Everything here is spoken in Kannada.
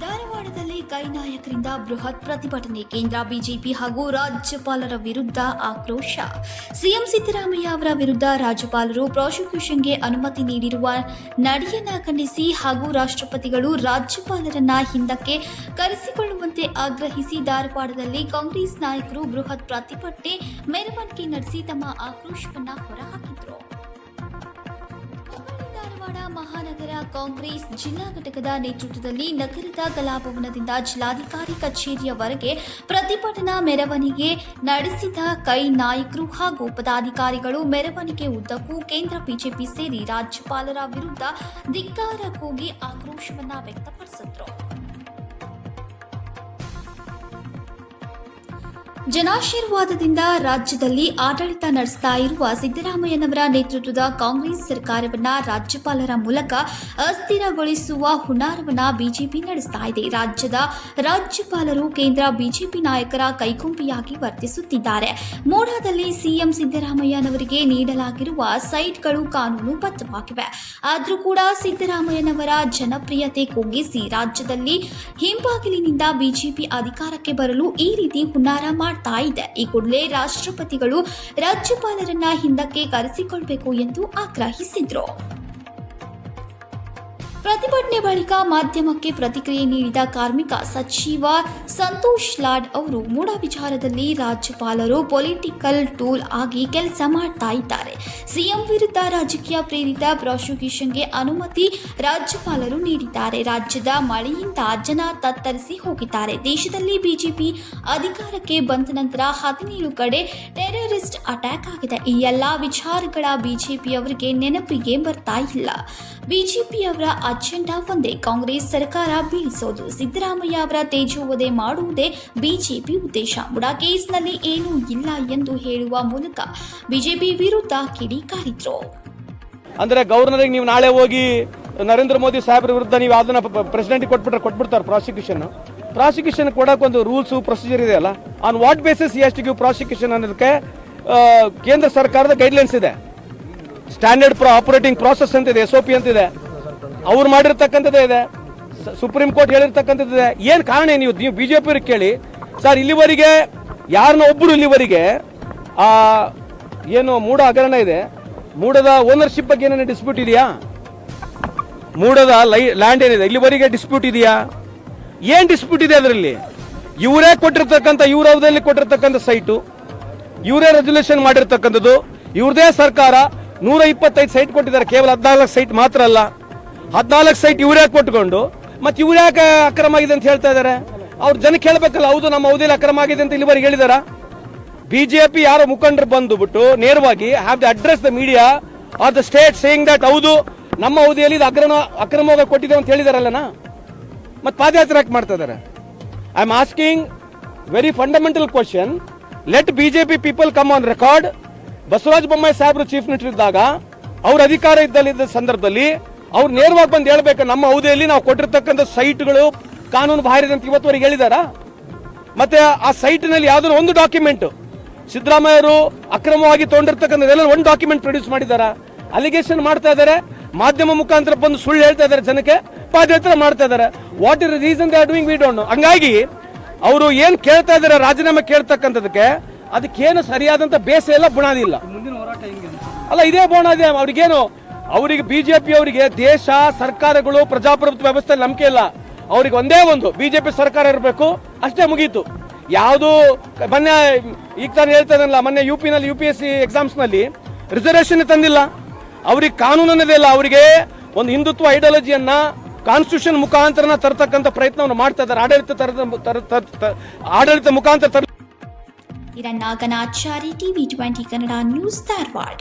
ಕೈ ನಾಯಕರಿಂದ ಬೃಹತ್ ಪ್ರತಿಭಟನೆ. ಕೇಂದ್ರ ಬಿಜೆಪಿ ಹಾಗೂ ರಾಜ್ಯಪಾಲರ ವಿರುದ್ಧ ಆಕ್ರೋಶ. ಸಿಎಂ ಸಿದ್ದರಾಮಯ್ಯ ಅವರ ವಿರುದ್ಧ ರಾಜ್ಯಪಾಲರು ಪ್ರಾಸಿಕ್ಯೂಷನ್ಗೆ ಅನುಮತಿ ನೀಡಿರುವ ನಡೆಯನ್ನ ಖಂಡಿಸಿ ಹಾಗೂ ರಾಷ್ಟ್ರಪತಿಗಳು ರಾಜ್ಯಪಾಲರನ್ನ ಹಿಂದಕ್ಕೆ ಕರೆಸಿಕೊಳ್ಳುವಂತೆ ಆಗ್ರಹಿಸಿ ಧಾರವಾಡದಲ್ಲಿ ಕಾಂಗ್ರೆಸ್ ನಾಯಕರು ಬೃಹತ್ ಪ್ರತಿಭಟನೆ ಮೆರವಣಿಗೆ ನಡೆಸಿ ತಮ್ಮ ಆಕ್ರೋಶವನ್ನು ಹುಬ್ಬಳ್ಳಿ ಧಾರವಾಡ ಮಹಾನಗರ ಕಾಂಗ್ರೆಸ್ ಜಿಲ್ಲಾ ಘಟಕದ ನೇತೃತ್ವದಲ್ಲಿ ನಗರದ ಕಲಾಭವನದಿಂದ ಜಿಲ್ಲಾಧಿಕಾರಿ ಕಚೇರಿಯವರೆಗೆ ಪ್ರತಿಭಟನಾ ಮೆರವಣಿಗೆ ನಡೆಸಿದ ಕೈ ನಾಯಕರು ಹಾಗೂ ಪದಾಧಿಕಾರಿಗಳು ಮೆರವಣಿಗೆ ಉದ್ದಕ್ಕೂ ಕೇಂದ್ರ ಬಿಜೆಪಿ ಸೇರಿ ರಾಜ್ಯಪಾಲರ ವಿರುದ್ಧ ಧಿಕ್ಕಾರ ಕೂಗಿ ಆಕ್ರೋಶವನ್ನು ವ್ಯಕ್ತಪಡಿಸಿದ್ರು. ಜನಾಶೀರ್ವಾದದಿಂದ ರಾಜ್ಯದಲ್ಲಿ ಆಡಳಿತ ನಡೆಸ್ತಾ ಇರುವ ಸಿದ್ದರಾಮಯ್ಯನವರ ನೇತೃತ್ವದ ಕಾಂಗ್ರೆಸ್ ಸರ್ಕಾರವನ್ನ ರಾಜ್ಯಪಾಲರ ಮೂಲಕ ಅಸ್ಥಿರಗೊಳಿಸುವ ಹುನ್ನಾರವನ್ನ ಬಿಜೆಪಿ ನಡೆಸ್ತಾ ಇದೆ. ರಾಜ್ಯದ ರಾಜ್ಯಪಾಲರು ಕೇಂದ್ರ ಬಿಜೆಪಿ ನಾಯಕರ ಕೈಗೊಂಬೆಯಾಗಿ ವರ್ತಿಸುತ್ತಿದ್ದಾರೆ. ಮೋಡಾದಲ್ಲಿ ಸಿಎಂ ಸಿದ್ದರಾಮಯ್ಯನವರಿಗೆ ನೀಡಲಾಗಿರುವ ಸೈಟ್ಗಳು ಕಾನೂನು ಬದ್ಧವಾಗಿವೆ. ಆದರೂ ಕೂಡ ಸಿದ್ದರಾಮಯ್ಯನವರ ಜನಪ್ರಿಯತೆ ಕುಗ್ಗಿಸಿ ರಾಜ್ಯದಲ್ಲಿ ಹಿಂಬಾಗಿಲಿನಿಂದ ಬಿಜೆಪಿ ಅಧಿಕಾರಕ್ಕೆ ಬರಲು ಈ ರೀತಿ ಹುನ್ನಾರ ಮಾಡ್ತಾ ಇದೆ. ಈ ಕೂಡಲೇ ರಾಷ್ಟ್ರಪತಿಗಳು ರಾಜ್ಯಪಾಲರನ್ನ ಹಿಂದಕ್ಕೆ ಕರೆಸಿಕೊಳ್ಬೇಕು ಎಂದು ಆಗ್ರಹಿಸಿದ್ರು. ಪ್ರತಿಭಟನೆ ಬಳಿಕ ಮಾಧ್ಯಮಕ್ಕೆ ಪ್ರತಿಕ್ರಿಯೆ ನೀಡಿದ ಕಾರ್ಮಿಕ ಸಚಿವ ಸಂತೋಷ್ ಲಾಡ್ ಅವರು ಮೂಡ ವಿಚಾರದಲ್ಲಿ ರಾಜ್ಯಪಾಲರು ಪೊಲಿಟಿಕಲ್ ಟೂಲ್ ಆಗಿ ಕೆಲಸ ಮಾಡ್ತಾ ಇದ್ದಾರೆ. ಸಿಎಂ ವಿರುದ್ಧ ರಾಜಕೀಯ ಪ್ರೇರಿತ ಪ್ರಾಸಿಕ್ಯೂಷನ್ಗೆ ಅನುಮತಿ ರಾಜ್ಯಪಾಲರು ನೀಡಿದ್ದಾರೆ. ರಾಜ್ಯದ ಮಳೆಯಿಂದ ಜನ ತತ್ತರಿಸಿ ಹೋಗಿದ್ದಾರೆ. ದೇಶದಲ್ಲಿ ಬಿಜೆಪಿ ಅಧಿಕಾರಕ್ಕೆ ಬಂದ ನಂತರ ಹದಿನೇಳು ಕಡೆ ಟೆರರಿಸ್ಟ್ ಅಟ್ಯಾಕ್ ಆಗಿದೆ. ಈ ಎಲ್ಲಾ ವಿಚಾರಗಳ ಬಿಜೆಪಿಯವರಿಗೆ ನೆನಪಿಗೆ ಬರ್ತಾ ಇಲ್ಲ. ಬಿಜೆಪಿಯವರ ಅಜೆಂಡಾ ಒಂದೇ ಕಾಂಗ್ರೆಸ್ ಸರ್ಕಾರ ಬೀಳಿಸೋದು ಸಿದ್ದರಾಮಯ್ಯ ಅವರ ತೇಜೋವಧೆ ಮಾಡುವುದೇ ಬಿಜೆಪಿ ಉದ್ದೇಶ. ಕೇಸ್ನಲ್ಲಿ ಏನೂ ಇಲ್ಲ ಎಂದು ಹೇಳುವ ಮೂಲಕ ಬಿಜೆಪಿ ವಿರುದ್ಧ ಕಿಡಿಕಾರಿದ್ರು ಅಂದ್ರೆ ಗವರ್ನರಿಗೆ ನೀವು ನಾಳೆ ಹೋಗಿ ನರೇಂದ್ರ ಮೋದಿ ಸಾಹೇಬ್ರ ವಿರುದ್ಧ ನೀವು ಅದನ್ನ ಪ್ರೆಸಿಡೆಂಟ್ ಕೊಟ್ಬಿಟ್ರೆ ಕೊಟ್ಬಿಡ್ತಾರೆ ಪ್ರಾಸಿಕ್ಯೂಷನ್ ಪ್ರಾಸಿಕ್ಯೂಷನ್ ಕೊಡಕ್ಕೆ ಒಂದು ರೂಲ್ಸ್ ಪ್ರೊಸೀಜರ್ ಇದೆ ಅಲ್ಲ? On what basis is give prosecution ಅನ್ನೋದಕ್ಕೆ ಕೇಂದ್ರ ಸರ್ಕಾರದ ಗೈಡ್ಲೈನ್ಸ್ ಇದೆ. ಸ್ಟ್ಯಾಂಡರ್ಡ್ ಪ್ರೋ ಆಪರೇಟಿಂಗ್ ಪ್ರಾಸೆಸ್ ಅಂತಿದೆ ಎಸ್ ಪಿ ಅಂತಿದೆ. ಅವ್ರು ಮಾಡಿರ್ತಕ್ಕಂಥದ್ದೇ ಇದೆ. ಸುಪ್ರೀಂ ಕೋರ್ಟ್ ಹೇಳಿರ್ತಕ್ಕಂಥದ್ದಿದೆ ಏನು ಕಾರಣ ನೀವು ನೀವು ಬಿ ಅವ್ರಿಗೆ ಕೇಳಿ. ಸರ್, ಇಲ್ಲಿವರೆಗೆ ಯಾರನ್ನ ಒಬ್ಬರು ಇಲ್ಲಿವರೆಗೆ, ಆ, ಏನು ಮೂಡ ಹಗರಣ ಇದೆ. ಮೂಡದ ಓನರ್ಶಿಪ್ ಬಗ್ಗೆ ಏನೇನು ಡಿಸ್ಪ್ಯೂಟ್ ಇದೆಯಾ? ಮೂಡದ ಲೈ ಲ್ಯಾಂಡ್ ಏನಿದೆ? ಇಲ್ಲಿವರೆಗೆ ಡಿಸ್ಪ್ಯೂಟ್ ಇದೆಯಾ? ಏನು ಡಿಸ್ಪ್ಯೂಟ್ ಇದೆ ಅದರಲ್ಲಿ? ಇವರೇ ಕೊಟ್ಟಿರ್ತಕ್ಕಂಥ, ಇವರ ಅವಧಿಯಲ್ಲಿ ಕೊಟ್ಟಿರ್ತಕ್ಕಂಥ ಸೈಟು ಇವರೇ ರೆಸಲ್ಯೂಷನ್ ಮಾಡಿರ್ತಕ್ಕಂಥದ್ದು. ಇವ್ರದೇ ಸರ್ಕಾರ ನೂರ ಇಪ್ಪತ್ತೈದು ಸೈಟ್ ಕೊಟ್ಟಿದ್ದಾರೆ. ಕೇವಲ ಹದಿನಾಲ್ಕು ಸೈಟ್ ಮಾತ್ರ ಅಲ್ಲ. ಹದಿನಾಲ್ಕು ಸೈಟ್ ಇವರೇ ಕೊಟ್ಕೊಂಡು, ಮತ್ತೆ ಇವ್ರು ಯಾಕೆ ಅಕ್ರಮ ಆಗಿದೆ ಅಂತ ಹೇಳ್ತಾ ಇದಾರೆ. ಅವ್ರು ಜನಕ್ಕೆ ಹೇಳ್ಬೇಕಲ್ಲ ಹೌದು, ನಮ್ಮ ಅವಧಿಯಲ್ಲಿ ಅಕ್ರಮ ಆಗಿದೆ ಅಂತ ಇಲ್ಲಿವರೆಗೆ ಹೇಳಿದಾರ? ಬಿಜೆಪಿ ಯಾರೋ ಮುಖಂಡರು ಬಂದುಬಿಟ್ಟು ನೇರವಾಗಿ have the address the media or the state saying that ಹೌದು, ನಮ್ಮ ಅವಧಿಯಲ್ಲಿ ಇದು ಅಕ್ರಮ, ಅಕ್ರಮವಾಗಿ ಕೊಟ್ಟಿದೆ ಅಂತ ಹೇಳಿದಾರಲ್ಲನ? ಮತ್ತೆ ಪಾದಯಾತ್ರೆ ಯಾಕೆ ಮಾಡ್ತಾ ಇದ್ದಾರೆ I am asking very fundamental question let BJP people come on record Basavaraj Bommai ಸಾಹೇಬ್ರು ಚೀಫ್ ಮಿನಿಸ್ಟರ್ ಇದ್ದಾಗ, ಅವ್ರ ಅಧಿಕಾರ ಇದ್ದಲ್ಲಿದ್ದ ಸಂದರ್ಭದಲ್ಲಿ ಅವ್ರು ನೇರವಾಗಿ ಬಂದು ಹೇಳ್ಬೇಕು ನಮ್ಮ ಅವಧಿಯಲ್ಲಿ ನಾವು ಕೊಟ್ಟಿರ್ತಕ್ಕಂಥ ಸೈಟ್ಗಳು ಕಾನೂನು ಬಾಹಿರ ಅಂತ ಇವತ್ತುವರೆಗೆ ಹೇಳಿದಾರ? ಮತ್ತೆ ಆ ಸೈಟ್ನಲ್ಲಿ ಯಾವ್ದಾದ್ರು ಒಂದು ಡಾಕ್ಯುಮೆಂಟ್ ಸಿದ್ದರಾಮಯ್ಯರು ಅಕ್ರಮವಾಗಿ ತೊಗೊಂಡಿರ್ತಕ್ಕಂಥದ್ದೆಲ್ಲ ಒಂದು ಡಾಕ್ಯುಮೆಂಟ್ ಪ್ರೊಡ್ಯೂಸ್ ಮಾಡಿದಾರ? ಅಲಿಗೇಷನ್ ಮಾಡ್ತಾ ಇದ್ದಾರೆ ಮಾಧ್ಯಮ ಮುಖಾಂತರ ಬಂದು ಸುಳ್ಳು ಹೇಳ್ತಾ ಇದ್ದಾರೆ ಜನಕ್ಕೆ ಪಾದಯಾತ್ರೆ ಮಾಡ್ತಾ ಇದ್ದಾರೆ what is reason they are doing we don't ಹಂಗಾಗಿ ಅವರು ಏನು ಕೇಳ್ತಾ ಇದ್ದಾರೆ ರಾಜೀನಾಮೆ ಕೇಳ್ತಕ್ಕಂಥದಕ್ಕೆ ಅದಕ್ಕೇನು ಸರಿಯಾದಂತ ಬೇಸ ಎಲ್ಲ ಬುಣಾದಿ ಇಲ್ಲ. ಅಲ್ಲ ಇದೇ ಬುಣಾದಿ ಅವ್ರಿಗೇನು ಅವರಿಗೆ ಬಿಜೆಪಿ ಅವರಿಗೆ ದೇಶ, ಸರ್ಕಾರಗಳು, ಪ್ರಜಾಪ್ರಭುತ್ವ ವ್ಯವಸ್ಥೆ ನಂಬಿಕೆ ಇಲ್ಲ. ಅವ್ರಿಗೆ ಒಂದೇ ಒಂದು, ಬಿಜೆಪಿ ಸರ್ಕಾರ ಇರಬೇಕು, ಅಷ್ಟೇ ಮುಗೀತು. ಯಾವುದು ಮೊನ್ನೆ, ಈಗ ತಾನು ಹೇಳ್ತಾ ಇದ್ದನಲ್ಲ ಮೊನ್ನೆ ಯು ಪಿನಲ್ಲಿ ಯು ಪಿ ಎಸ್ ಸಿ ಎಕ್ಸಾಮ್ಸ್ನಲ್ಲಿ ರಿಸರ್ವೇಷನ್ ತಂದಿಲ್ಲ. ಅವ್ರಿಗೆ ಕಾನೂನು ಅನ್ನೋದೇ ಇಲ್ಲ ಅವರಿಗೆ ಒಂದು ಹಿಂದುತ್ವ ಐಡಿಯಾಲಜಿಯನ್ನ ಕಾನ್ಸ್ಟಿಟ್ಯೂಷನ್ ಮುಖಾಂತರನ ತರತಕ್ಕಂಥ ಪ್ರಯತ್ನವನ್ನು ಮಾಡ್ತಾ ಇದ್ದಾರೆ. ಆಡಳಿತ ತರದ ತರ- ತರ- ತರ- ಆಡಳಿತ ಮುಖಾಂತರ ತರ ಇದನ್ನ TV twenty Kannada news Dharwad.